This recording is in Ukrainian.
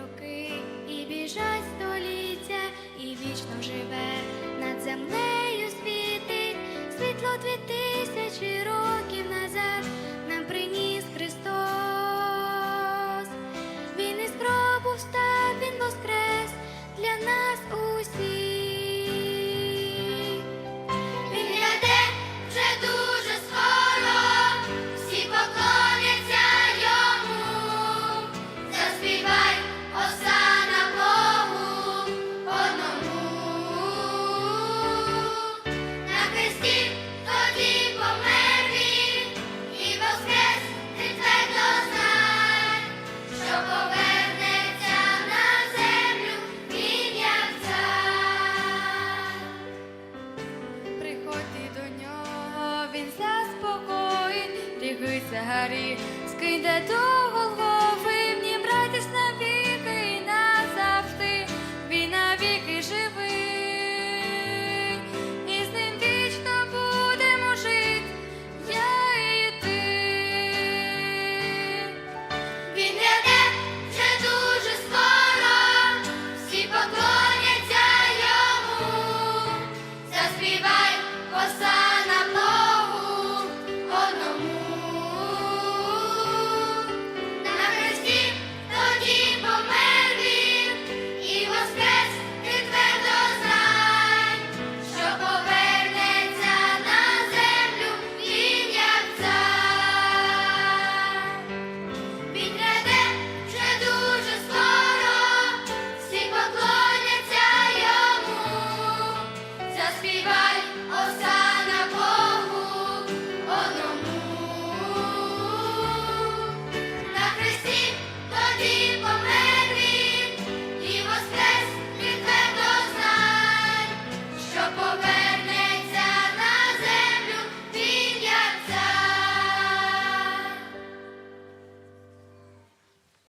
роки, і біжать століття, і вічно живе над землею світить, світло дві тисячі років назад нам приніс Христос. Він із гробу встав, рігиться гарі, скиде до Голгофи, в нім радість навіки і назавжди, він навіки живий, і з ним вічно будемо жити, я і ти. Він гляде вже дуже скоро, всі поклоняться йому. Заспівай осана